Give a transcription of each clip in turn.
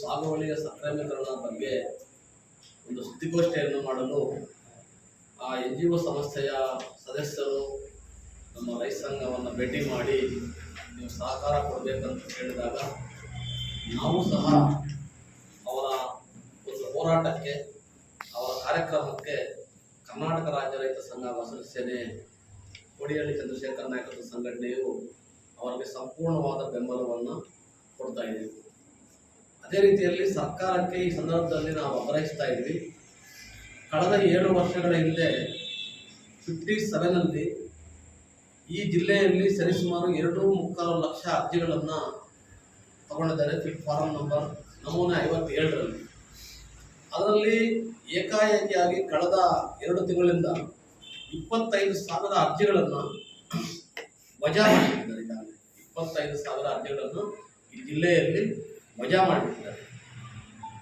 ಸಾಗುವಳಿಯ ಸಕ್ರಮೀಕರಣ ಬಗ್ಗೆ ಒಂದು ಸುದ್ದಿಗೋಷ್ಠಿಯನ್ನು ಮಾಡಲು ಆ ಎನ್ ಜಿ ಒ ಸಂಸ್ಥೆಯ ಸದಸ್ಯರು ನಮ್ಮ ರೈತ ಸಂಘವನ್ನು ಭೇಟಿ ಮಾಡಿ ನೀವು ಸಹಕಾರ ಕೊಡಬೇಕಂತ ಕೇಳಿದಾಗ ನಾವು ಸಹ ಅವರ ಒಂದು ಹೋರಾಟಕ್ಕೆ, ಅವರ ಕಾರ್ಯಕ್ರಮಕ್ಕೆ ಕರ್ನಾಟಕ ರಾಜ್ಯ ರೈತ ಸಂಘ ಸದಸ್ಯನೇ ಸೇನೆ ಕೋಡಿಹಳ್ಳಿ ಚಂದ್ರಶೇಖರ ನಾಯಕರ ಸಂಘಟನೆಯು ಅವರಿಗೆ ಸಂಪೂರ್ಣವಾದ ಬೆಂಬಲವನ್ನು ಕೊಡ್ತಾ ಇದ್ದೀವಿ ಅದೇ ರೀತಿಯಲ್ಲಿ ಸರ್ಕಾರಕ್ಕೆ ಈ ಸಂದರ್ಭದಲ್ಲಿ ನಾವು ಆಗ್ರಹಿಸ್ತಾ ಇದ್ವಿ. ಕಳೆದ ಏಳು ವರ್ಷಗಳ ಹಿಂದೆ ಫಿಫ್ಟಿ ಸೆವೆನಲ್ಲಿ ಈ ಜಿಲ್ಲೆಯಲ್ಲಿ ಸರಿಸುಮಾರು ಎರಡು ಮುಕ್ಕಾಲು ಲಕ್ಷ ಅರ್ಜಿಗಳನ್ನು ತಗೊಂಡಿದ್ದಾರೆ ಫಿಟ್ ಫಾರಂ ನಂಬರ್ ನಮೂನೆ ಐವತ್ತೇಳರಲ್ಲಿ. ಅದರಲ್ಲಿ ಏಕಾಏಕಿಯಾಗಿ ಕಳೆದ ಎರಡು ತಿಂಗಳಿಂದ ಇಪ್ಪತ್ತೈದು ಸಾವಿರ ಅರ್ಜಿಗಳನ್ನು ವಜಾ ಮಾಡಿದ್ದಾರೆ ಈಗಾಗಲೇ ಇಪ್ಪತ್ತೈದು ಸಾವಿರ ಅರ್ಜಿಗಳನ್ನು ಈ ಜಿಲ್ಲೆಯಲ್ಲಿ ವಜಾ ಮಾಡಿದ್ದಾರೆ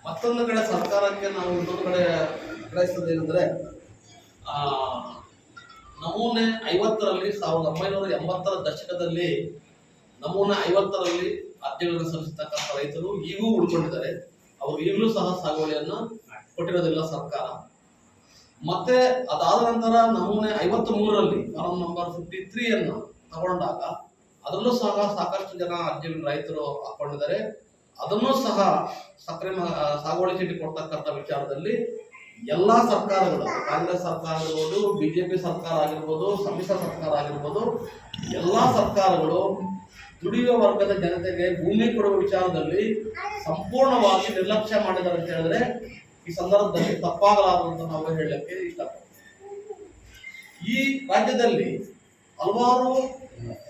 ಮತ್ತೊಂದು ಕಡೆ ಸರ್ಕಾರಕ್ಕೆ ನಾವು ಇನ್ನೊಂದು ಕಡೆ ಆಗ್ರಹಿಸೋದೇನೆಂದರೆ ನಮೂನೆ ಐವತ್ತರಲ್ಲಿ ಸಾವಿರದ ಒಂಬೈನೂರ ಎಂಬತ್ತರ ದಶಕದಲ್ಲಿ ನಮೂನೆ ಐವತ್ತರಲ್ಲಿ ಅರ್ಜಿಗಳನ್ನು ಸಲ್ಲಿಸತಕ್ಕಂಥ ರೈತರು ಈಗೂ ಉಳ್ಕೊಂಡಿದ್ದಾರೆ. ಅವರು ಈಗಲೂ ಸಹ ಸಾಗುವಳಿಯನ್ನು ಕೊಟ್ಟಿರೋದಿಲ್ಲ ಸರ್ಕಾರ. ಮತ್ತೆ ಅದಾದ ನಂತರ ನಮೂನೆ ಐವತ್ತ್ ಮೂರರಲ್ಲಿ ಫಾರಂ ನಂಬರ್ ಫಿಫ್ಟಿ ತ್ರೀ ಅನ್ನು ತಗೊಂಡಾಗ ಅದರಲ್ಲೂ ಸಹ ಸಾಕಷ್ಟು ಜನ ಅರ್ಜಿಗಳು ರೈತರು ಹಾಕೊಂಡಿದ್ದಾರೆ. ಅದನ್ನೂ ಸಹ ಸಕ್ರಮ ಸಾಗುವಳಿ ಚೀಟಿ ಕೊಡ್ತಕ್ಕಂಥ ವಿಚಾರದಲ್ಲಿ ಎಲ್ಲಾ ಸರ್ಕಾರಗಳು, ಕಾಂಗ್ರೆಸ್ ಸರ್ಕಾರ ಆಗಿರ್ಬೋದು, ಬಿಜೆಪಿ ಸರ್ಕಾರ ಆಗಿರ್ಬೋದು, ಸಮ್ಮಿಶ್ರ ಸರ್ಕಾರ ಆಗಿರ್ಬೋದು, ಎಲ್ಲಾ ಸರ್ಕಾರಗಳು ದುಡಿಯುವ ವರ್ಗದ ಜನತೆಗೆ ಭೂಮಿ ಕೊಡುವ ವಿಚಾರದಲ್ಲಿ ಸಂಪೂರ್ಣವಾಗಿ ನಿರ್ಲಕ್ಷ್ಯ ಮಾಡಿದ್ದಾರೆ ಅಂತ ಹೇಳಿದ್ರೆ ಈ ಸಂದರ್ಭದಲ್ಲಿ ತಪ್ಪಾಗಲಾರದು ಅಂತ ನಾವು ಹೇಳಲಿಕ್ಕೆ ಇಷ್ಟಪಡ್ತೀವಿ. ಈ ರಾಜ್ಯದಲ್ಲಿ ಹಲವಾರು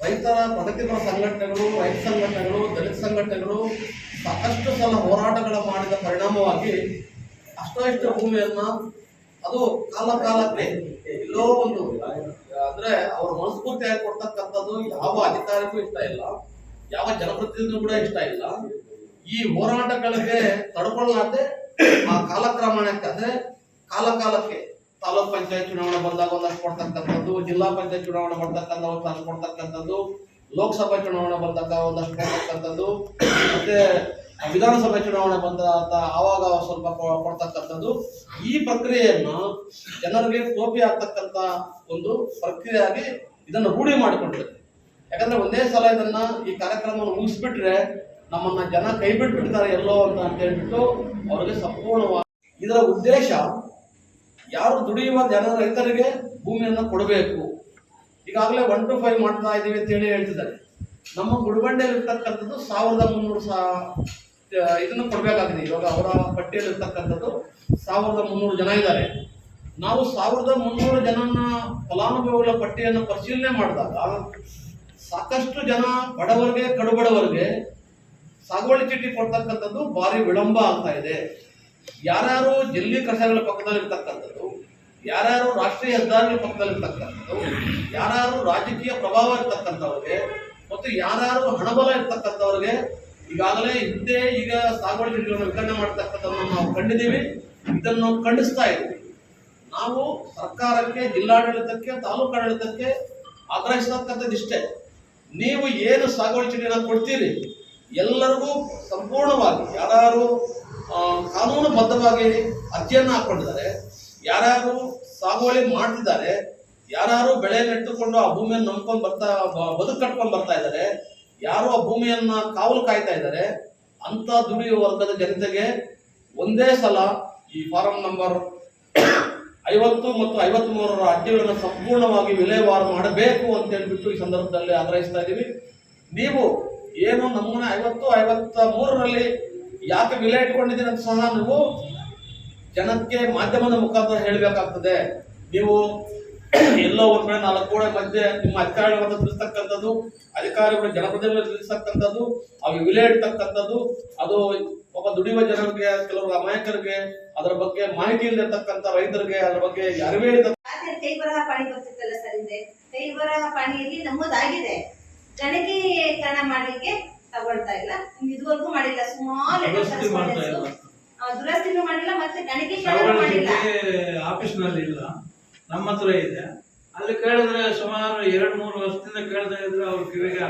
ರೈತರ ಪ್ರಗತಿಪರ ಸಂಘಟನೆಗಳು, ರೈತ ಸಂಘಟನೆಗಳು, ದಲಿತ ಸಂಘಟನೆಗಳು ಸಾಕಷ್ಟು ಸಲ ಹೋರಾಟಗಳ ಮಾಡಿದ ಪರಿಣಾಮವಾಗಿ ಅಷ್ಟೋ ಭೂಮಿಯನ್ನು ಅದು ಕಾಲ ಕಾಲಕ್ಕೆ ಎಲ್ಲೋ ಒಂದು, ಅಂದ್ರೆ ಅವ್ರ ಮನಸ್ಫೂರ್ತಿಯಾಗಿ ಕೊಡ್ತಕ್ಕಂಥದ್ದು ಯಾವ ಅಧಿಕಾರಿಗೂ ಇಷ್ಟ ಇಲ್ಲ, ಯಾವ ಜನಪ್ರತಿನಿಧಿಗೂ ಕೂಡ ಇಷ್ಟ ಇಲ್ಲ. ಈ ಹೋರಾಟಗಳಿಗೆ ತಡ್ಕೊಳ್ಳದೆ ಆ ಕಾಲಕ್ರಮಣಕ್ಕೆ, ಅಂದ್ರೆ ಕಾಲ ಕಾಲಕ್ಕೆ ತಾಲೂಕ್ ಪಂಚಾಯತ್ ಚುನಾವಣೆ ಬಂದಾಗ ಒಂದಷ್ಟು ಕೊಡ್ತಕ್ಕಂಥದ್ದು, ಜಿಲ್ಲಾ ಪಂಚಾಯತ್ ಚುನಾವಣೆ ಬರ್ತಕ್ಕಂಥ ಒಂದಷ್ಟು ಕೊಡ್ತಕ್ಕಂಥದ್ದು, ಲೋಕಸಭಾ ಚುನಾವಣೆ ಬಂದಾಗ ಒಂದಷ್ಟು ಕೊಡ್ತಕ್ಕಂಥದ್ದು, ಮತ್ತೆ ವಿಧಾನಸಭೆ ಚುನಾವಣೆ ಬಂದ ಆವಾಗ ಸ್ವಲ್ಪ ಕೊಡ್ತಕ್ಕಂಥದ್ದು. ಈ ಪ್ರಕ್ರಿಯೆಯನ್ನು ಜನರಿಗೆ ಕೋಪಿ ಆಗ್ತಕ್ಕಂಥ ಒಂದು ಪ್ರಕ್ರಿಯೆಯಾಗಿ ಇದನ್ನು ರೂಢಿ ಮಾಡಿಕೊಂಡಿದೆ ಯಾಕಂದ್ರೆ ಒಂದೇ ಸಲ ಇದನ್ನ ಈ ಕಾರ್ಯಕ್ರಮವನ್ನು ಮುಗಿಸ್ಬಿಟ್ರೆ ನಮ್ಮನ್ನ ಜನ ಕೈ ಬಿಟ್ಬಿಡ್ತಾರೆ ಎಲ್ಲೋ ಅಂತ ಅಂತ ಹೇಳ್ಬಿಟ್ಟು ಅವರಿಗೆ ಸಂಪೂರ್ಣವಾಗಿ ಇದರ ಉದ್ದೇಶ ಯಾರು ದುಡಿಯುವ ಜನ ರೈತರಿಗೆ ಭೂಮಿಯನ್ನು ಕೊಡಬೇಕು. ಈಗಾಗಲೇ ಒನ್ ಟು ಫೈವ್ ಮಾಡ್ತಾ ಇದ್ದೀವಿ ಅಂತ ಹೇಳಿ ಹೇಳ್ತಿದ್ದಾರೆ. ನಮ್ಮ ಗುಡಿಬಂಡೆಯಲ್ಲಿ ಇರ್ತಕ್ಕಂಥದ್ದು ಸಾವಿರದ ಮುನ್ನೂರು ಇದನ್ನು ಕೊಡಬೇಕಾಗಿದೆ. ಇವಾಗ ಅವರ ಪಟ್ಟಿಯಲ್ಲಿ ಇರ್ತಕ್ಕಂಥದ್ದು ಸಾವಿರದ ಮುನ್ನೂರು ಜನ ಇದ್ದಾರೆ. ನಾವು ಸಾವಿರದ ಮುನ್ನೂರು ಜನನ ಫಲಾನುಭವಿಗಳ ಪಟ್ಟಿಯನ್ನು ಪರಿಶೀಲನೆ ಮಾಡಿದಾಗ ಸಾಕಷ್ಟು ಜನ ಬಡವರಿಗೆ, ಕಡುಬಡವರಿಗೆ ಸಾಗುವಳಿ ಚೀಟಿ ಕೊಡ್ತಕ್ಕಂಥದ್ದು ಭಾರಿ ವಿಳಂಬ ಆಗ್ತಾ ಇದೆ. ಯಾರ್ಯಾರು ಜಲ್ಲಿ ಕಷಾಯಗಳ ಪಕ್ಕದಲ್ಲಿ ಇರ್ತಕ್ಕಂಥದ್ದು ಯಾರ್ಯಾರು ರಾಷ್ಟ್ರೀಯ ಹೆದ್ದಾರಿ ಪಕ್ಕದಲ್ಲಿ ಯಾರು ರಾಜಕೀಯ ಪ್ರಭಾವ ಇರ್ತಕ್ಕಂಥವ್ರಿಗೆ ಮತ್ತು ಯಾರ್ಯಾರು ಹಣಬಲ ಇರ್ತಕ್ಕಂಥವ್ರಿಗೆ ಈಗಾಗಲೇ ಹಿಂದೆ ಈಗ ಸಾಗುವಳಿ ವಿತರಣೆ ಮಾಡ್ತಕ್ಕಂಥದ್ದನ್ನು ನಾವು ಕಂಡಿದ್ದೀವಿ. ಇದನ್ನು ಖಂಡಿಸ್ತಾ ಇದ್ದೀವಿ. ನಾವು ಸರ್ಕಾರಕ್ಕೆ, ಜಿಲ್ಲಾಡಳಿತಕ್ಕೆ ತಾಲೂಕಾಡಳಿತಕ್ಕೆ ಆಗ್ರಹಿಸತಕ್ಕಂಥದ್ದು ಇಷ್ಟೇ. ನೀವು ಏನು ಸಾಗುವಳಿ ಚೀಟಿಯನ್ನು ಕೊಡ್ತೀರಿ? ಎಲ್ಲರಿಗೂ ಸಂಪೂರ್ಣವಾಗಿ ಯಾರು ಕಾನೂನುಬದ್ಧವಾಗಿ ಅರ್ಜಿಯನ್ನು ಹಾಕೊಂಡಿದ್ದಾರೆ ಯಾರ್ಯಾರು ಸಾಗುವಳಿ ಮಾಡ್ತಿದ್ದಾರೆ ಯಾರು ಬೆಳೆ ನೆಟ್ಟುಕೊಂಡು ಆ ಭೂಮಿಯನ್ನು ನಂಬ್ಕೊಂಡು ಬರ್ತಾ ಬದುಕು ಕಟ್ಕೊಂಡು ಬರ್ತಾ ಇದ್ದಾರೆ, ಯಾರು ಆ ಭೂಮಿಯನ್ನ ಕಾವಲು ಕಾಯ್ತಾ ಇದ್ದಾರೆ ಅಂತ ದುಡಿಯುವ ವರ್ಗದ ಜನತೆಗೆ ಒಂದೇ ಸಲ ಈ ಫಾರಂ ನಂಬರ್ ಐವತ್ತು ಮತ್ತು ಐವತ್ತ್ ಮೂರರ ಅರ್ಜಿಗಳನ್ನು ಸಂಪೂರ್ಣವಾಗಿ ವಿಲೇವಾರು ಮಾಡಬೇಕು ಅಂತ ಹೇಳ್ಬಿಟ್ಟು ಈ ಸಂದರ್ಭದಲ್ಲಿ ಆಗ್ರಹಿಸ್ತಾ ಇದ್ದೀವಿ. ನೀವು ಏನು ನಮೂನೆ ಐವತ್ತು ಐವತ್ತ ಮೂರರಲ್ಲಿ ಯಾಕೆ ವಿಲೆ ಇಟ್ಕೊಂಡಿದ್ದೀರಿ ಅಂತ ಸಹ ನೀವು ಜನಕ್ಕೆ ಮಾಧ್ಯಮದ ಮುಖಾಂತರ ಹೇಳಬೇಕಾಗ್ತದೆ. ನೀವು ಎಲ್ಲೋ ಒಂದ್ ಕಡೆ ನಾಲ್ಕು ಕೋಡೆ ಮಧ್ಯೆ ನಿಮ್ಮ ಅಧಿಕಾರಿಗಳನ್ನು ತಿಳಿಸ್ತಕ್ಕಂಥದ್ದು ಅಧಿಕಾರಿಗಳು ಜನಪ್ರತಿನಿಧಿಗಳು ತಿಳಿಸ್ತಕ್ಕಂಥದ್ದು ಅವ್ರಿಗೆ ವಿಲೆ ಇಡ್ತಕ್ಕಂಥದ್ದು ಅದು ಒಬ್ಬ ದುಡಿಯುವ ಜನರಿಗೆ ಕೆಲವರು ಅಮಾಯಕರಿಗೆ ಅದರ ಬಗ್ಗೆ ಮಾಹಿತಿ ಇಲ್ಲದಿರ್ತಕ್ಕಂಥ ರೈತರಿಗೆ ಅದರ ಬಗ್ಗೆ ಯಾರು ಹೇಳ್ತಾರೆ ಆದ್ರೆ ಕೈ ಬರಹ ಪಾಣಿ ಬರ್ತಿತ್ತಲ್ಲ ಸರ್ ಹಿಂದೆ? ಕೈ ಬರಹ ಪಾಣಿಯಲ್ಲಿ ನಮ್ಮದಾಗಿದೆ ಗಣಕೀಕರಣ ಮಾಡಲಿಕ್ಕೆ ತಗೊಳ್ತಾ ಇಲ್ಲ. ಇದುವರೆಗೂ ಮಾಡಿಲ್ಲ. ಸುಮಾರು ದುರಸ್ತಿ ಮಾಡ್ತಾ ಇಲ್ಲ. ದುರಸ್ತಿನೂ ಮಾಡಿಲ್ಲ ಮತ್ತೆ ಮಾಡಿಲ್ಲ. ಆಫೀಸ್ನಲ್ಲಿ ಇಲ್ಲ. ನಮ್ಮ ಹತ್ರ ಇದೆ. ಅಲ್ಲಿ ಕೇಳಿದ್ರೆ ಸುಮಾರು ಎರಡ್ ಮೂರು ವರ್ಷದಿಂದ ಕೇಳ್ತಾ ಇದ್ರೆ ಅವ್ರ ಕಿವಿಗೆ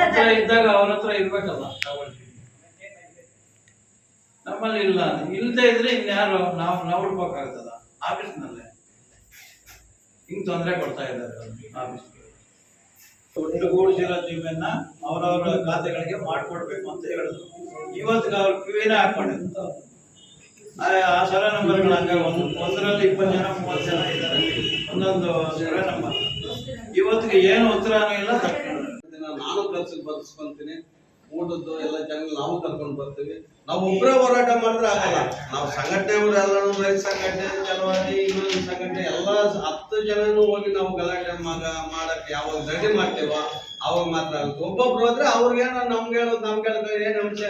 ಹತ್ರ ಇದ್ದಾಗ ಅವ್ರ ಹತ್ರ ಇರ್ಬೇಕಲ್ಲ ನಮ್ಮಲ್ಲಿ ಇಲ್ಲ. ಇಲ್ಲದೆ ಇದ್ರೆ ಇನ್ಯಾರು ನಾವು ನಾವು ಹುಡ್ಬೇಕಾಗ್ತದ ಆಫೀಸ್ನಲ್ಲೇ. ಹಿಂಗ್ ತೊಂದರೆ ಕೊಡ್ತಾ ಇದ್ದಾರೆ ಆಫೀಸ್ಗೆ. ಒಟ್ಟುಗೂಡಿಸಿರೋ ಜೀವನ ಅವರವರ ಖಾತೆಗಳಿಗೆ ಮಾಡಿಕೊಡ್ಬೇಕು ಅಂತ ಹೇಳಿದ್ರು. ಇವತ್ತು ಅವ್ರು ಕಿವಿನೇ ಹಾಕೊಂಡಿದ್ದು. ಆ ಸರ ನಂಬರ್ಗಳು ಹಂಗೆ ಒಂದು, ಒಂದರಲ್ಲಿ ಇಪ್ಪತ್ತು ಜನ, ಮೂವತ್ತು ಜನ ಇದ್ದಾರೆ. ಒಂದೊಂದು ಸರ ನಂಬರ್. ಇವತ್ತಿಗೆ ಏನು ಉತ್ತರನೂ ಇಲ್ಲ ನಾನು ಖರ್ಚಿಗೆ ಬರ್ಸ್ಕೊಂತೀನಿ ಊಟದ್ದು ಎಲ್ಲ ಜನ ನಾವು ಕರ್ಕೊಂಡು ಬರ್ತೀವಿ. ನಾವು ಒಬ್ಬರೇ ಹೋರಾಟ ಮಾಡಿದ್ರೆ ಆಗಲ್ಲ. ನಾವು ಸಂಘಟನೆಗಳು ಎಲ್ಲರೂ ರೈತ ಸಂಘಟನೆ ಚಲವಾದಿ ಇನ್ನೊಂದು ಸಂಘಟನೆ, ಎಲ್ಲ ಹತ್ತು ಜನನು ಹೋಗಿ ನಾವು ಗಲಾಟೆ ಮಗ, ಮಾಡಕ್ಕೆ ಯಾವಾಗ ರೆಡಿ ಮಾಡ್ತೇವ ಅವಾಗ ಮಾತ್ರ ಆಗುತ್ತೆ. ಒಬ್ಬೊಬ್ರು ಹೋದ್ರೆ ಅವ್ರಿಗೇನೋ ನಮ್ಗೆ ಹೇಳೋದು ನಮ್ಗೆ ಹೇಳೋದು ಏನು ಅಂಶ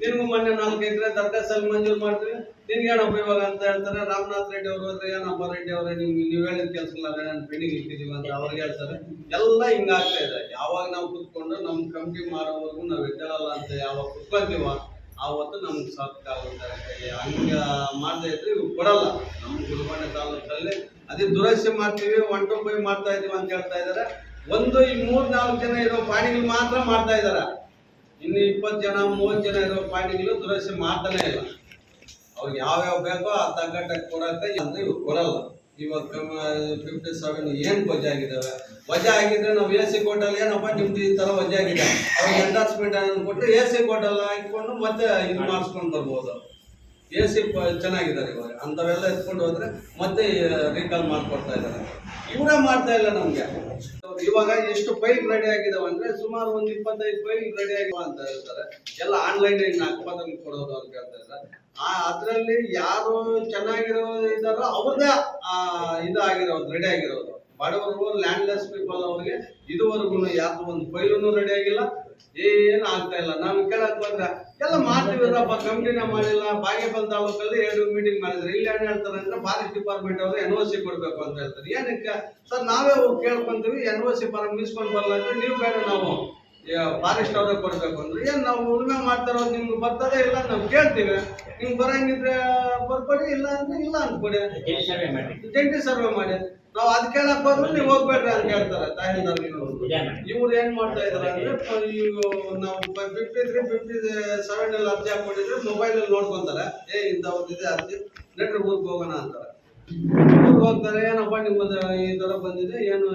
ನಿನ್ಗೂ ಮೊನ್ನೆ ನಾಲ್ಕು ಎಕರೆ ದರ್ಗಾಸಲ್ಲಿ ಮಂಜೂರು ಮಾಡ್ತೀವಿ. ನಿನ್ಗೇನಪ್ಪ ಉಪಯೋಗ ಅಂತ ಹೇಳ್ತಾರೆ? ರಾಮನಾಥ್ ರೆಡ್ಡಿ ಅವರು ಹೋದ್ರೆ ಏನಪ್ಪ ರೆಡ್ಡಿ ಅವರೇ, ನಿಮ್ಗೆ ನೀವು ಹೇಳಿದ ಕೆಲಸ ಇಲ್ಲ ನಾನು ಪೆಂಡಿಂಗ್ ಇಟ್ಟಿದ್ದೀವಿ ಅಂತ ಅವ್ರಿಗೆ ಹೇಳ್ತಾರೆ. ಎಲ್ಲ ಹಿಂಗಾಗ್ತಾ ಇದೆ. ಯಾವಾಗ ನಾವು ಕುತ್ಕೊಂಡು ನಮ್ಮ ಕಮಿಟಿ ಮಾಡೋವರೆಗೂ ನಾವು ಎದ್ದೇಳಲ್ಲ ಅಂತ ಯಾವಾಗ ಕುತ್ಕೊಂತೀವ, ಆವತ್ತು ನಮ್ಗೆ ಸಾಕಾಗುತ್ತೆ ಹಂಗ ಮಾಡದೇ ಇದ್ರೆ ಇವು ಕೊಡಲ್ಲ. ನಮ್ಮ ಗುಲ್ಬರ್ಗ ತಾಲೂಕಲ್ಲಿ ಅದೇ ದುರಸ್ತಿ ಮಾಡ್ತೀವಿ ಒನ್ ಟು ಫೈವ್ ಮಾಡ್ತಾ ಇದೀವಿ ಅಂತ ಹೇಳ್ತಾ ಇದಾರೆ. ಒಂದು ಈ ಮೂರ್ ನಾಲ್ಕು ಜನ ಇರೋ ಪಾಣಿಗಳು ಮಾತ್ರ ಮಾಡ್ತಾ ಇದಾರೆ. ಇನ್ನು ಇಪ್ಪತ್ತು ಜನ, ಮೂವತ್ತು ಜನ ಇರೋ ಪಾಣಿಗಳು ದುರಸ್ತಿ ಮಾಡ್ತಾನೆ ಇಲ್ಲ. ಅವ್ರಿಗೆ ಯಾವ್ಯಾವ ಬೇಕೋ ಆ ತಗ್ಗಟ್ಟಕ್ಕೆ ಕೊಡಕ್ಕೆ ಅಂದ್ರೆ ಇವ್ರು ಕೊಡಲ್ಲ. ಇವಾಗ ಫಿಫ್ಟಿ ಸೆವೆನ್ ಏನ್ ವಜೆ ಆಗಿದಾವೆ ವಜಾ ಆಗಿದ್ರೆ ನಾವು ಎ ಸಿ ಕೋಟಲ್ಲಿ ಏನಪ್ಪ ನಿಮ್ದು ಈ ತರ ವಜಾ ಆಗಿದೆ? ಅವ್ರಿಗೆ ಎಂಡಾರ್ಸ್ಮೆಂಟ್ ಕೊಟ್ಟರೆ ಎ ಸಿ ಕೋಟಲ್ಲಿ ಹಾಕಿಕೊಂಡು ಮತ್ತೆ ಇದು ಮಾಡಿಸ್ಕೊಂಡು ಬರ್ಬೋದು. ಎ ಸಿ ಚೆನ್ನಾಗಿದ್ದಾರೆ ಇವಾಗ. ಅಂಥವೆಲ್ಲ ಎತ್ಕೊಂಡು ಹೋದರೆ ಮತ್ತೆ ರೀಕಾಲ್ ಮಾಡಿಕೊಡ್ತಾ ಇದ್ದಾರೆ. ಇವರೇ ಮಾಡ್ತಾ ಇಲ್ಲ ನಮಗೆ. ಇವಾಗ ಎಷ್ಟು ಫೈಲ್ ರೆಡಿ ಆಗಿದಾವೆ ಅಂದರೆ ಸುಮಾರು ಒಂದು ಇಪ್ಪತ್ತೈದು ಫೈಲ್ ರೆಡಿ ಆಗಿವ ಅಂತ ಹೇಳ್ತಾರೆ. ಎಲ್ಲ ಆನ್ಲೈನ್ ನಾಲ್ಕು ಕೊಡೋದು ಅಂತ ಹೇಳ್ತಾ ಇದ್ದಾರೆ. ಆ, ಅದರಲ್ಲಿ ಯಾರು ಚೆನ್ನಾಗಿರೋ ಇದ್ದಾರೋ ಅವ್ರದ್ದೇ, ಆ ಇದು ಆಗಿರೋದು ರೆಡಿ ಆಗಿರೋದು. ಬಡವರು ಲ್ಯಾಂಡ್ಲೆಸ್ ಪೀಪಲ್ ಅವ್ರಿಗೆ ಇದುವರೆಗೂ ಯಾರು ಒಂದು ಫೈಲೂ ರೆಡಿ ಆಗಿಲ್ಲ. ಏನು ಆಗ್ತಾ ಇಲ್ಲ. ನಾನು ಕೇಳಕ್ ಬಂದ್ರೆ ಎಲ್ಲ ಮಾಡ್ತೀವಿರಪ್ಪ ಕಂಪ್ನಿನ ಮಾಡಿಲ್ಲ. ಬಾಗೇಪಲ್ ತಾಲೂಕಲ್ಲಿ ಎರಡು ಮೀಟಿಂಗ್ ಮಾಡಿದ್ರೆ. ಇಲ್ಲಿ ಏನ್ ಹೇಳ್ತಾರೆ ಅಂದ್ರೆ ಫಾರೆಸ್ಟ್ ಡಿಪಾರ್ಟ್ಮೆಂಟ್ ಅವರು ಎನ್ ಒ ಸಿ ಕೊಡ್ಬೇಕು ಅಂತ ಹೇಳ್ತಾರೆ. ಏನಕ್ಕೆ? ಸರ್, ನಾವೇ ಹೋಗಿ ಕೇಳ್ಕೊಂತೀವಿ ಎನ್ ಒ ಸಿ ಫಾರಂ ಮೀಸ್ಕೊಂಡು ಬರಲ್ಲ ಅಂದ್ರೆ ನೀವು ಬೇಡ ನಾವು. ಫಾರೆಸ್ಟ್ ಅವರೇ ಕೊಡ್ಬೇಕು ಅಂದ್ರೆ. ಏನ್ ನಾವು ಉಳುಮೆ ಮಾಡ್ತಾರೋ ನಿಮ್ಗೆ ಬರ್ತದೆ ಇಲ್ಲ ನಾವು ಕೇಳ್ತೀವಿ. ನಿಮ್ಗೆ ಬರಂಗಿದ್ರೆ ಬರ್ಬೇಡಿ ಇಲ್ಲ ಅಂದ್ರೆ ಇಲ್ಲ ಅಂದ್ಕೊಡಿ ಜಂಟಿ ಸರ್ವೆ ಮಾಡಿ. ನಾವು ಅದ್ ಕೇಳಕ್ ಬಂದ್ರೆ ನೀವು ಹೋಗ್ಬೇಡ್ರಿ ಅಂತ ಹೇಳ್ತಾರೆ ತಾಯಿನಾರ್ಗಳು ಇವ್ರು ಏನ್ ಮಾಡ್ತಾ ಇದಾರೆ ಅಂದ್ರೆ ನಾವು ಫಿಫ್ಟಿ ತ್ರೀ ಫಿಫ್ಟಿ ಸೆವೆನ್ ಅಲ್ಲಿ ಅರ್ಜಿ ಹಾಕೊಂಡಿದ್ರೆ ಮೊಬೈಲ್ ಅಲ್ಲಿ ನೋಡ್ಕೊಂತಾರೆ. ಏ ಇಂತ ಒಂದಿದೆ ಅರ್ಜಿ. ನೆಟ್ರ್ ಊರಿಗೆ ಹೋಗೋಣ ಅಂತಾರೆ. ಊರಿಗೆ ಹೋಗ್ತಾರೆ ಏನಪ್ಪ ನಿಮ್ಮದು ಈ ತರ ಬಂದಿದೆ ಏನು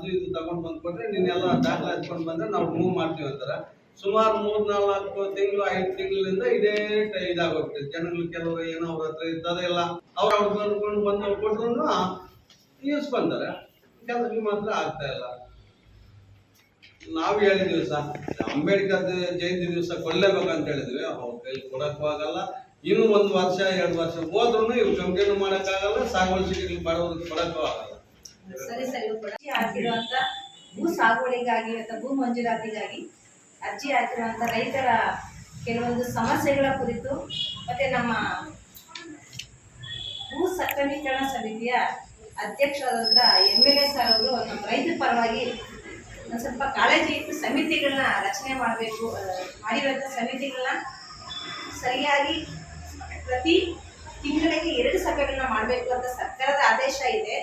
ಅದು ಇದು ತಗೊಂಡ್ ಬಂದ್ಕೊಟ್ರೆ ನೀನೆಲ್ಲ ದಾಖಲೆ ಹಚ್ಕೊಂಡು ಬಂದ್ರೆ ನಾವು ಮೂವ್ ಮಾಡ್ತೀವಿ ಅಂತಾರೆ. ಸುಮಾರು ಮೂರ್ ನಾಲ್ಕು ತಿಂಗಳು, ಐದು ತಿಂಗಳಿಂದ ಇದೇ ಟೈ ಇದಾಗೋಗ್ತದೆ. ಜನಗಳು ಕೆಲವರು ಏನೋ ಅವ್ರ ಹತ್ರ ಇರ್ತದೆ, ಇಲ್ಲ ಅವ್ರು ಅವ್ರು ಬಂದ್ಕೊಂಡು ಬಂದು ಕೊಟ್ರು ಇಸ್ಕೊಂತಾರೆ ಕೆಲವ್ರಿಗೆ ಮಾತ್ರ ಆಗ್ತಾ ಇಲ್ಲ. ನಾವು ಹೇಳಿದ್ವಿ ಸರ್, ಅಂಬೇಡ್ಕರ್ ಜಯಂತಿ ದಿವಸ ಕೊಡ್ಲೇಬೇಕು ಅಂತ ಹೇಳಿದ್ವಿ. ಅವ್ರ ಕೈಲಿ ಕೊಡಕ್ಕೂ ಆಗಲ್ಲ. ಇನ್ನು ಒಂದು ವರ್ಷ, ಎರಡು ವರ್ಷ ಹೋದ್ರೂ ಇವ್ರು ಕಂಪ್ಲೇಂಟ್ ಮಾಡೋಕ್ಕಾಗಲ್ಲ. ಸಾಗುವಳಿ ಬಡವ್ರಿಗೆ ಕೊಡಕ್ಕೂ ಆಗಲ್ಲ. ಸರಿ ಸರಿ ಕೂಡ ಭೂ ಸಾಗುವಳಿಗಾಗಿ ಅಥವಾ ಭೂ ಮಂಜೂರಾತಿಗಾಗಿ ಅರ್ಜಿ ಹಾಕಿರುವಂತ ರೈತರ ಕೆಲವೊಂದು ಸಮಸ್ಯೆಗಳ ಕುರಿತು ಮತ್ತೆ ನಮ್ಮ ಭೂ ಸಕ್ರಮೀಕರಣ ಸಮಿತಿಯ ಅಧ್ಯಕ್ಷರಾದಂಥ ಎಂ ಎಲ್ ಎ ಸರ್ ಅವರು ನಮ್ಮ ರೈತ ಪರವಾಗಿ ಒಂದು ಸ್ವಲ್ಪ ಕಾಳಜಿ ಇಟ್ಟು ಸಮಿತಿಗಳನ್ನ ರಚನೆ ಮಾಡಬೇಕು ಮಾಡಿರುವಂಥ ಸಮಿತಿಗಳನ್ನ ಸರಿಯಾಗಿ ಪ್ರತಿ ತಿಂಗಳಿಗೆ ಎರಡು ಸಭೆಗಳನ್ನ ಮಾಡಬೇಕು ಅಂತ ಸರ್ಕಾರದ ಆದೇಶ ಇದೆ.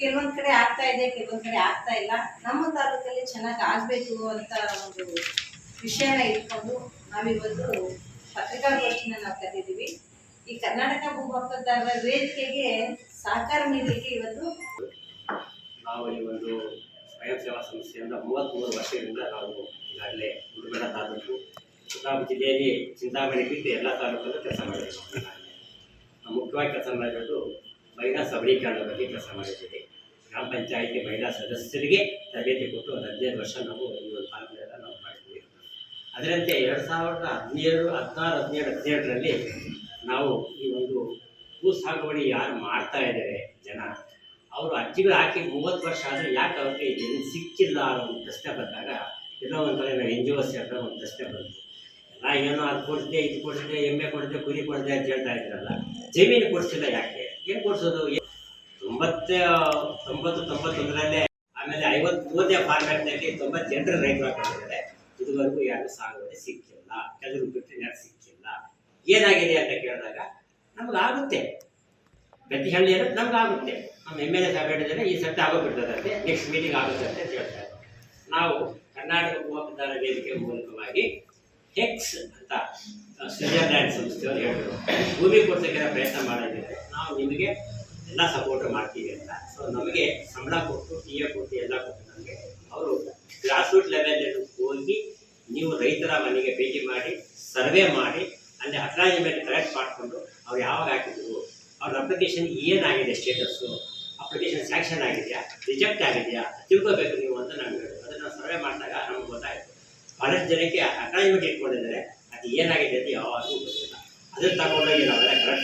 ಕೆಲವೊಂದ್ ಕಡೆ ಆಗ್ತಾ ಇದೆ, ಕೆಲವೊಂದ್ ಕಡೆ ಆಗ್ತಾ ಇಲ್ಲ. ನಮ್ಮ ತಾಲೂಕಲ್ಲಿ ಚೆನ್ನಾಗಿ ಆಗ್ಬೇಕು ಅಂತ ಒಂದು ವಿಷಯನ ಇಟ್ಕೊಂಡು ನಾವಿವತ್ತು ಪತ್ರಿಕಾಗೋಷ್ಠಿನ ನಾವು ಕರೆದಿದ್ದೀವಿ ಈ ಕರ್ನಾಟಕ ಭೂ ಹಕ್ಕುದಾರರ ವೇದಿಕೆಗೆ ಸಹಕಾರ ನೀಡಲಿಕ್ಕೆ ಇವತ್ತು ನಾವು ಈ ಒಂದು ಸ್ವಯಂ ಸೇವಾ ಸಂಸ್ಥೆಯಿಂದ ಮೂವತ್ತ್ಮೂರು ವರ್ಷಗಳಿಂದ ನಾವು ಈಗಾಗಲೇ ಉಡುಬೇಡ ತಾಲೂಕು ಚಿಕ್ಕಬಳ್ಳಾಪುರ ಜಿಲ್ಲೆಯಲ್ಲಿ ಚಿಂತಾಮಣಿ ಬಿದ್ದು ಎಲ್ಲ ತಾಲೂಕಲ್ಲೂ ಕೆಲಸ ಮಾಡಿದ್ದೀವಿ. ಮುಖ್ಯವಾಗಿ ಕೆಲಸ ಮಾಡಿರೋದು ಮಹಿಳಾ ಸಬಲೀಕರಣದ ಬಗ್ಗೆ ಕೆಲಸ ಮಾಡಿದ್ದೀವಿ. ಗ್ರಾಮ ಪಂಚಾಯಿತಿ ಮಹಿಳಾ ಸದಸ್ಯರಿಗೆ ತರಬೇತಿ ಕೊಟ್ಟು ಒಂದು ಹದಿನೈದು ವರ್ಷ ನಾವು ಈ ಒಂದು ತಾಲೂಕಿನೆಲ್ಲ ನಾವು ಮಾಡಿದ್ವಿ. ಅದರಂತೆ ಎರಡು ಸಾವಿರದ ಹದಿನೇಳು, ಹದಿನಾರು, ಹದಿನೇಳು, ಹದಿನೇಳರಲ್ಲಿ ನಾವು ಈ ಒಂದು ಭೂ ಸಾಗುವಳಿ ಯಾರು ಮಾಡ್ತಾ ಇದ್ದಾರೆ ಜನ, ಅವರು ಅರ್ಜಿಗಳು ಹಾಕಿ ಮೂವತ್ತು ವರ್ಷ ಆದರೆ ಯಾಕೆ ಅವ್ರಿಗೆ ಜನ ಸಿಕ್ಕಿಲ್ಲ ಅನ್ನೋ ಒಂದು ಪ್ರಶ್ನೆ ಬಂದಾಗ ಎಲ್ಲೋ ಒಂದು ಕಡೆ ನಾವು ಎನ್ ಜಿ ಓಸ್ ಅಂತ ಒಂದು ಪ್ರಶ್ನೆ ಬಂತು. ಎಲ್ಲ ಏನೋ ಅದು ಕೊಡಿಸಿದೆ ಇದು ಕೊಡಿಸಿದೆ ಎಮ್ಮೆ ಕೊಡಿದೆ ಕುರಿ ಕೊಡಿದೆ ಅಂತ ಹೇಳ್ತಾ ಇದ್ರಲ್ಲ, ಜಮೀನು ಕೊಡಿಸಿಲ್ಲ ಯಾಕೆ? ಏನು ಕೊಡಿಸೋದು? ತೊಂಬತ್ತ, ತೊಂಬತ್ತು, ತೊಂಬತ್ತೊಂದರಲ್ಲೇ, ಆಮೇಲೆ ಐವತ್ತು ಮೂವತ್ತೇ ಫಾರ್ಮ್ಯಾಟ್ನಲ್ಲಿ ತೊಂಬತ್ತೆಂಟರ ರೈತರು ಹಾಕೊಂಡಿದ್ದಾರೆ ಇದುವರೆಗೂ ಯಾರು ಸಾಗುವಳಿ ಸಿಕ್ಕಿಲ್ಲ. ಕೆಲವರು ಬಿಟ್ಟರೆ ಯಾರು ಸಿಕ್ಕಿಲ್ಲ. ಏನಾಗಿದೆ ಅಂತ ಕೇಳಿದಾಗ ನಮಗಾಗುತ್ತೆ. ಪ್ರತಿ ಹಳ್ಳಿಯಲ್ಲೂ ನಮಗಾಗುತ್ತೆ. ನಮ್ಮ ಎಂ ಎಲ್ ಎ ಸಾಹೇಬ್ ಹೇಳಿದ್ರೆ ಈ ಸತ್ಯ ಆಗೋಗ್ಬಿಡ್ತದಂತೆ ನೆಕ್ಸ್ಟ್ ಮೀಟಿಂಗ್ ಆಗುತ್ತೆ ಅಂತ ಹೇಳ್ತಾರೆ ನಾವು ಕರ್ನಾಟಕ ಮೂವತ್ತಾರ ವೇದಿಕೆ ಮೂಲಕವಾಗಿ ಹೆಕ್ಸ್ ಅಂತ ಸ್ವಿಟ್ಜರ್ಲ್ಯಾಂಡ್ ಸಂಸ್ಥೆಯವರು ಹೇಳಿದರು. ಭೂಮಿ ಕೊಡ್ತಕ್ಕಂಥ ಪ್ರಯತ್ನ ಮಾಡಿದ್ದೇವೆ ನಾವು ನಿಮಗೆ ಎಲ್ಲ ಸಪೋರ್ಟ್ ಮಾಡ್ತೀವಿ ಅಂತ. ಸೊ ನಮಗೆ ಸಂಬಳ ಕೊಟ್ಟು ಟಿ ಎ ಕೊಟ್ಟು ಎಲ್ಲ ಕೊಟ್ಟು ನಮಗೆ ಅವರು ಗ್ರಾಸ್ ರೂಟ್ ಲೆವೆಲ್ ಹೋಗಿ ನೀವು ರೈತರ ಮನೆಗೆ ಭೇಟಿ ಮಾಡಿ ಸರ್ವೆ ಮಾಡಿ, ಅಲ್ಲಿ ಅಕ್ನಾಲಜ್ಮೆಂಟ್ ಕಲೆಕ್ಟ್ ಮಾಡಿಕೊಂಡು ಅವ್ರು ಯಾವಾಗ ಹಾಕಿದ್ರು, ಅವ್ರ ಅಪ್ಲಿಕೇಶನ್ ಏನಾಗಿದೆ ಸ್ಟೇಟಸ್ಸು ಅಪ್ಲಿಕೇಶನ್ ಸ್ಯಾಂಕ್ಷನ್ ಆಗಿದೆಯಾ ರಿಜೆಕ್ಟ್ ಆಗಿದೆಯಾ, ತಿಳ್ಕೋಬೇಕು ನೀವು ಅಂತ ನಾನು ಹೇಳಿ ಅದನ್ನು ಸರ್ವೆ ಮಾಡಿದಾಗ ನಮ್ಗೆ ಗೊತ್ತಾಯಿತು. ಬಹಳಷ್ಟು ಜನಕ್ಕೆ ಅಕ್ನಾಲಜ್ಮೆಂಟ್ ಇಟ್ಕೊಂಡಿದ್ದಾರೆ. ಅದು ಏನಾಗಿದೆ ಅಂತ ಯಾವಾಗಲೂ ಗೊತ್ತಿಲ್ಲ. ಅದನ್ನು ತಗೊಂಡೋಗಿ ನಾವೆಲ್ಲ ಕರೆಕ್ಟ್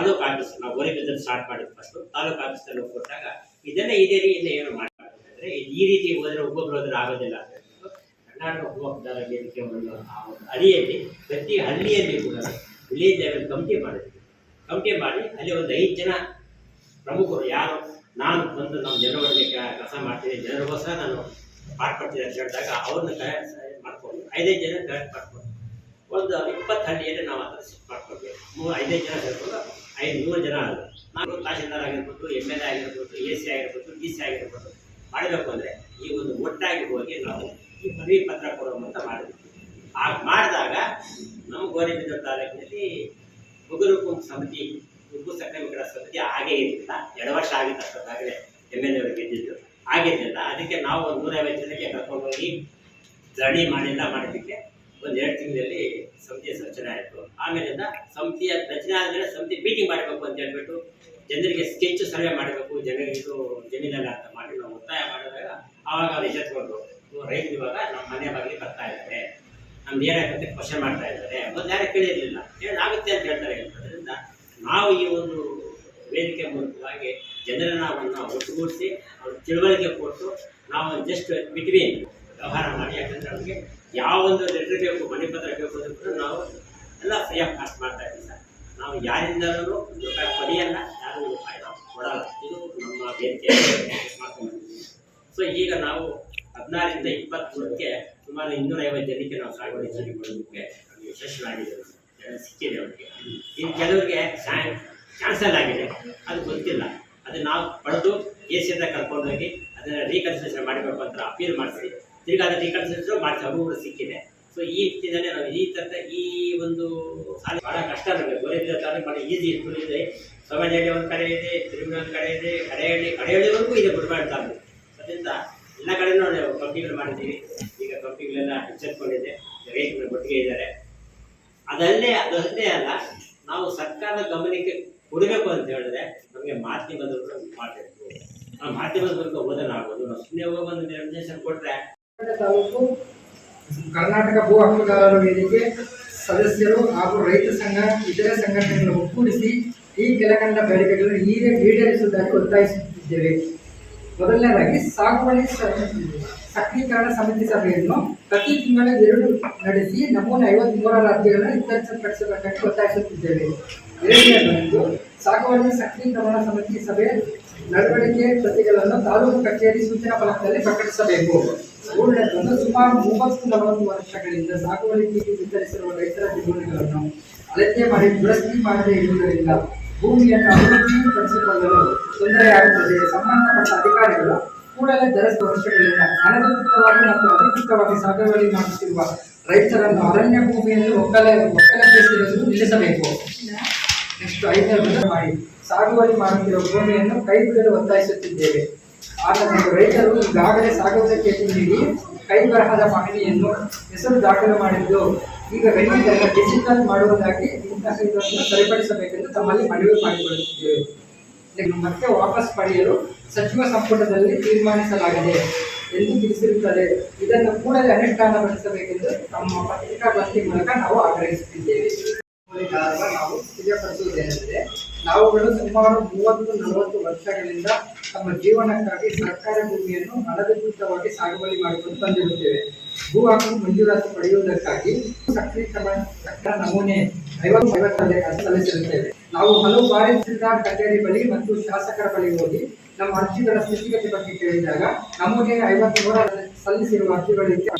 ತಾಲೂಕು ಆಫೀಸ್ ನಾವು ಗೋರಿ ಬಿದ್ದನ್ನು ಸ್ಟಾರ್ಟ್ ಮಾಡಿದ್ ಫಸ್ಟು ತಾಲೂಕು ಆಫೀಸಲ್ಲಿ ಹೋಗಿ ಕೊಟ್ಟಾಗ ಇದೆಲ್ಲ ಇದೇ ರೀತಿಯಿಂದ ಏನು ಮಾಡಬಾರ್ದು ಈ ರೀತಿ ಹೋದರೆ ಒಬ್ಬೊಬ್ಬರು ಹೋದ್ರೆ ಆಗೋದಿಲ್ಲ ಅಂತ ಕರ್ನಾಟಕ ಭೂಹಕ್ಕುದಾರ ವೇದಿಕೆ ಒಂದು ಆ ಒಂದು ಅಡಿಯಲ್ಲಿ ಪ್ರತಿ ಹಳ್ಳಿಯಲ್ಲಿ ಕೂಡ ವಿಲೇಜ್ ಲೆವೆಲ್ ಕಮಿಟಿ ಮಾಡಿದ್ವಿ ಕಮಿಟಿ ಮಾಡಿ ಅಲ್ಲಿ ಒಂದು ಐದು ಜನ ಪ್ರಮುಖರು ಯಾರು? ನಾನು ಬಂದು ನಮ್ಮ ಜನರಿಗೆ ಕೆಲಸ ಮಾಡ್ತೀನಿ, ಜನರಿಗೋಸ್ಕರ ನಾನು ಮಾಡ್ಕೊಡ್ತೀನಿ ಅಂತ ಹೇಳಿದಾಗ ಅವ್ರನ್ನ ಕರೆಕ್ಟ್ ಮಾಡ್ಕೊಂಡು ಐದೈದು ಜನ ಕರೆಕ್ಟ್ ಮಾಡ್ಕೊಂಡು ಒಂದು ಇಪ್ಪತ್ತು ಹಳ್ಳಿಯಲ್ಲಿ ನಾವು ಅದನ್ನು ಶಿಫ್ಟ್ ಮೂರು ಐದೈದು ಜನ ಸೇರ್ಕೊಂಡು ಐದು ನೂರು ಜನ ನಾನು ತಹಶೀಲ್ದಾರ್ ಆಗಿರ್ಬೋದು ಎಂ ಎಲ್ ಎ ಆಗಿರ್ಬೋದು ಎ ಸಿ ಆಗಿರ್ಬೋದು ಡಿ ಸಿ ಆಗಿರ್ಬೋದು. ಮಾಡಬೇಕು ಅಂದರೆ ಈ ಒಂದು ಒಟ್ಟಾಗಿ ಹೋಗಿ ನಾವು ಈ ಮನವಿ ಪತ್ರ ಕೊಡುವಂತ ಮಾಡಬೇಕು ಆಗ ಮಾಡಿದಾಗ ನಮ್ಮ ಗೋರಿಬಿದ್ದ ತಾಲೂಕಿನಲ್ಲಿ ಮುಗುರುಕು ಸಮಿತಿ ಉಪ್ಪು ಸಕ್ಕರೆ ಮಿತ್ರ ಸಮಿತಿ ಹಾಗೇ ಇರಲಿಲ್ಲ. ಎರಡು ವರ್ಷ ಆಗಿತ್ತು ಎಂ ಎಲ್ ಎವರು ಗೆದ್ದಿದ್ದು. ಆಗಿರಲಿಲ್ಲ. ಅದಕ್ಕೆ ನಾವು ಒಂದು ನೂರೈವತ್ತು ಜನಕ್ಕೆ ಕರ್ಕೊಂಡೋಗಿ ಧರಣಿ ಮಾಡಿಲ್ಲ ಮಾಡಿದ್ದಕ್ಕೆ ಒಂದು ಎರಡು ತಿಂಗಳಲ್ಲಿ ಸಮಿತಿಯ ರಚನೆ ಆಯಿತು. ಆಮೇಲಿಂದ ಸಮಿತಿಯ ರಚನೆ ಆದಮೇಲೆ ಸಮಿತಿ ಮೀಟಿಂಗ್ ಮಾಡಬೇಕು ಅಂತ ಹೇಳ್ಬಿಟ್ಟು ಜನರಿಗೆ ಸ್ಕೆಚ್ ಸರ್ವೆ ಮಾಡಬೇಕು, ಜನರಿಗೆ ಇದು ಜಮೀನಲ್ಲ ಅಂತ ಮಾಡಿ ನಾವು ಒತ್ತಾಯ ಮಾಡಿದಾಗ ಆವಾಗ ಅವ್ರು ಎಚ್ಚೆತ್ಕೊಂಡು ರೈತರು ಇವಾಗ ನಮ್ಮ ಮನೆ ಬಾಗಿಲಿಗೆ ಬರ್ತಾ ಇದ್ದಾರೆ. ನಮ್ದು ಏನಾಗುತ್ತೆ ಕ್ವಶನ್ ಮಾಡ್ತಾ ಇದ್ದಾರೆ. ಮೊದಲು ಯಾರು ಕೇಳಿರಲಿಲ್ಲ. ಏನಾಗುತ್ತೆ ಅಂತ ಹೇಳ್ತಾರೆ. ಅದರಿಂದ ನಾವು ಈ ಒಂದು ವೇದಿಕೆ ಮೂಲಕವಾಗಿ ಜನರನ್ನ ನಾವು ಒಟ್ಟುಗೂಡಿಸಿ ಅವ್ರ ತಿಳುವಳಿಕೆ ಕೊಟ್ಟು ನಾವು ಜಸ್ಟ್ ಬಿಟ್ವೀನ್ ವ್ಯವಹಾರ ಮಾಡಿ, ಯಾಕಂದ್ರೆ ಅವ್ರಿಗೆ ಯಾವ ಒಂದು ಲೆಟ್ರ್ ಬೇಕು, ಮನೆ ಪತ್ರ ಬೇಕು ಅಂದ್ರೂ ನಾವು ಎಲ್ಲ ಫ್ರೀ ಆಫ್ ಕಾಸ್ಟ್ ಮಾಡ್ತಾ ಇದ್ದೀವಿ ಸರ್. ನಾವು ಯಾರಿಂದಲೂ ರೂಪಾಯಿ ಪಡೆಯಲ್ಲ ಯಾರು ರೂಪಾಯಿ ಕೊಡಲ್ಲ. ಇದು ನಮ್ಮ ಬೇಡಿಕೆ ಸೊ ಈಗ ನಾವು ಹದಿನಾರರಿಂದ ಇಪ್ಪತ್ತ್ಮೂರಕ್ಕೆ ಸುಮಾರು ಇನ್ನೂರೈವತ್ತು ಜನಕ್ಕೆ ನಾವು ಸಾಗುವಳಿ ನಮಗೆ ಯಶಸ್ವಿಯಾಗಿದ್ದೇವೆ ಎಲ್ಲ ಸಿಕ್ಕಿದೆ ಅವರಿಗೆ. ಇನ್ನು ಕೆಲವರಿಗೆ ಕ್ಯಾನ್ಸಲ್ ಆಗಿದೆ. ಅದು ಗೊತ್ತಿಲ್ಲ. ಅದು ನಾವು ಪಡೆದು ಎ ಸಿ ಹತ್ರ ಕರ್ಕೊಂಡೋಗಿ ಅದನ್ನು ರೀಕನ್ಸ್ಟ್ರಕ್ಷನ್ ಮಾಡಬೇಕು ಅಂತ ಅಪೀಲ್ ಮಾಡಿಸಿ ತಿರ್ಗಿ ಅದನ್ನು ರೀಕನ್ಸ್ಟ್ರಕ್ಷನ್ ಮಾಡ್ತೀವಿ. ಸಿಕ್ಕಿದೆ. ಸೊ ಈ ರೀತಿಯಲ್ಲಿ ನಾವು ಈ ತರ ಈ ಒಂದು ಸಾಲ ಭಾಳ ಕಷ್ಟ ನಮಗೆ ಗೋರಿಬಿದ ಸಾಧನೆ ಭಾಳ ಈಸಿ ಇತ್ತು ಇದೆ ಸೋಮನಹಳ್ಳಿ ಒಂದು ಕಡೆ ಇದೆ ತಿರುಮಲ ಕಡೆ ಇದೆ, ಕಡೆಹಳ್ಳಿ, ಕಡೆಹಳ್ಳಿವರೆಗೂ ಇದೆ ಗುರುಬಾಳ ಅದರಿಂದ ಎಲ್ಲ ಕಡೆನೂ ನಾವು ಕಂಪ್ನಿಗಳು ಮಾಡಿದ್ದೀವಿ. ಈಗ ಕಂಪ್ನಿಗಳೆಲ್ಲ ಎಚ್ಚೆತ್ಕೊಂಡಿದೆ ರೈತರು ಒಟ್ಟಿಗೆ ಇದ್ದಾರೆ. ಅದಲ್ಲೇ ಅದಷ್ಟೇ ಅಲ್ಲ, ನಾವು ಸರ್ಕಾರದ ಗಮನಕ್ಕೆ ಕೊಡಬೇಕು ಅಂತ ಹೇಳಿದ್ರೆ ನಮಗೆ ಮಾಧ್ಯಮದವರು ಮಾಡಬೇಕು. ನಾವು ಮಾಧ್ಯಮದ ಮೂಲಕ ಆಗ್ಬೋದು ನಾವು ಸುಮ್ಮನೆ ಹೋಗೋ ಒಂದು ನಿರ್ದೇಶನ ಕೊಟ್ಟರೆ ತಾಲೂಕು, ಕರ್ನಾಟಕ ಭೂ ಹಕ್ಕುದಾರರ ವೇದಿಕೆ ಸದಸ್ಯರು ಹಾಗೂ ರೈತ ಸಂಘ, ಇತರೆ ಸಂಘಟನೆಗಳನ್ನು ಒಗ್ಗೂಡಿಸಿ ಈ ಕೆಳಕಂಡ ಬೇಡಿಕೆಗಳನ್ನು ಈಗೇ ಈಡೇರಿಸುವುದಾಗಿ ಒತ್ತಾಯಿಸುತ್ತಿದ್ದೇವೆ. ಮೊದಲನೇದಾಗಿ, ಸಾಗುವಳಿ ಸಕ್ರೀಕರಣ ಸಮಿತಿ ಸಭೆಯನ್ನು ಪ್ರತಿ ತಿಂಗಳ ಎರಡು ನಡೆಸಿ ನಮೂನೆ ಐವತ್ಮೂರ ರಾಜ್ಯಗಳನ್ನು ಇತ್ಯರ್ಥಪಡಿಸಬೇಕಾಗಿ ಒತ್ತಾಯಿಸುತ್ತಿದ್ದೇವೆ. ಎರಡನೇದಾಗಿ ಸಾಗುವಳಿ ಸಕ್ರೀಕರಣ ಸಮಿತಿ ಸಭೆ ನಡವಳಿಕೆ ಪ್ರತಿಗಳನ್ನು ತಾಲೂಕು ಕಚೇರಿ ಸೂಚನಾ ಫಲಕದಲ್ಲಿ ಪ್ರಕಟಿಸಬೇಕು. ಸುಮಾರು ಮೂವತ್ತು ನಲವತ್ತು ವರ್ಷಗಳಿಂದ ಸಾಗುವಳಿ ಚೀಟಿ ವಿತರಿಸಿರುವ ರೈತರ ಜೀವನಗಳನ್ನು ಅಳತೆ ಮಾಡಿ ದುರಸ್ತಿ ಮಾಡದೇ ಇರುವುದರಿಂದ ಭೂಮಿಯನ್ನು ಅಭಿವೃದ್ಧಿಪಡಿಸಿಕೊಳ್ಳಲು ತೊಂದರೆಯಾಗುತ್ತದೆ. ಸಂಬಂಧಪಟ್ಟ ಅಧಿಕಾರಿಗಳು ಕೂಡಲೇ ದರಸ್ತು ವರ್ಷಗಳಿಂದ ಅನಧಿಕೃತವಾಗಿ ಮತ್ತು ಅಧಿಕೃತವಾಗಿ ಸಾಗುವಳಿ ಮಾಡುತ್ತಿರುವ ರೈತರನ್ನು ಅರಣ್ಯ ಭೂಮಿಯನ್ನು ಒಕ್ಕಲೆ ಒಕ್ಕಲಬ್ಬಿಸಿರುವುದು ನಿಲ್ಲಿಸಬೇಕು. ನೆಕ್ಸ್ಟ್ ಐದನೇ ಮಾಡಿ, ಸಾಗುವಳಿ ಮಾಡುತ್ತಿರುವ ಭೂಮಿಯನ್ನು ಕೈ ಬಿಡಲು ಒತ್ತಾಯಿಸುತ್ತಿದ್ದೇವೆ. ಆದರೆ ರೈತರು ಈಗಾಗಲೇ ಸಾಗುವುದಕ್ಕೆ ನೀಡಿ ಕೈ ಬರಹದ ಮಾಹಿತಿಯನ್ನು ಹೆಸರು ದಾಖಲು ಮಾಡಿದ್ದು. ಈಗ ರೈತರನ್ನು ಡಿಜಿಟಲ್ ಮಾಡುವುದಾಗಿ ಇಂತಹ ಇದನ್ನು ಸರಿಪಡಿಸಬೇಕೆಂದು ತಮ್ಮಲ್ಲಿ ಮನವಿ ಮಾಡಿಕೊಳ್ಳುತ್ತಿದ್ದೇವೆ. ಮತ್ತೆ ವಾಪಸ್ ಪಡೆಯಲು ಸಚಿವ ಸಂಪುಟದಲ್ಲಿ ತೀರ್ಮಾನಿಸಲಾಗಿದೆ ಎಂದು ತಿಳಿಸಿರುತ್ತದೆ. ಇದನ್ನು ಕೂಡಲೇ ಅನುಷ್ಠಾನಗೊಳಿಸಬೇಕೆಂದು ನಮ್ಮ ಪತ್ರಿಕಾಗೋಷ್ಠಿ ಮೂಲಕ ನಾವು ಆಗ್ರಹಿಸುತ್ತಿದ್ದೇವೆ. ನಾವು ತಿಳಿಯಪಡಿಸುವುದೇನೆಂದರೆ ನಾವುಗಳು ಸುಮಾರು ಮೂವತ್ತು, ನಲವತ್ತು ವರ್ಷಗಳಿಂದ ತಮ್ಮ ಜೀವನಕ್ಕಾಗಿ ಸರ್ಕಾರಿ ಭೂಮಿಯನ್ನು ಅನಧಿಕೃತವಾಗಿ ಸಾಗುವಳಿ ಮಾಡಿಕೊಂಡು ಬಂದಿರುತ್ತೇವೆ. ಭೂ ಹಕ್ಕು ಮಂಜೂರಾತಿ ಪಡೆಯುವುದಕ್ಕಾಗಿ ಸಕ್ರಿಯ ಸಕ್ರ ನಮೂನೆ ಐವತ್ತು ಐವತ್ತು ಸಲ್ಲಿಸಿರುತ್ತೇವೆ. ನಾವು ಹಲವು ಬಾರಿ ತಹಸೀಲ್ದಾರ್ ಕಚೇರಿ ಬಳಿ ಮತ್ತು ಶಾಸಕರ ಬಳಿ ಹೋಗಿ ನಮ್ಮ ಅರ್ಜಿಗಳ ಸ್ಥಿತಿಗತಿ ಬಗ್ಗೆ ಕೇಳಿದಾಗ ನಮೂನೆ ಐವತ್ತು ಸಲ್ಲಿಸಿರುವ ಅರ್ಜಿಗಳಿಗೆ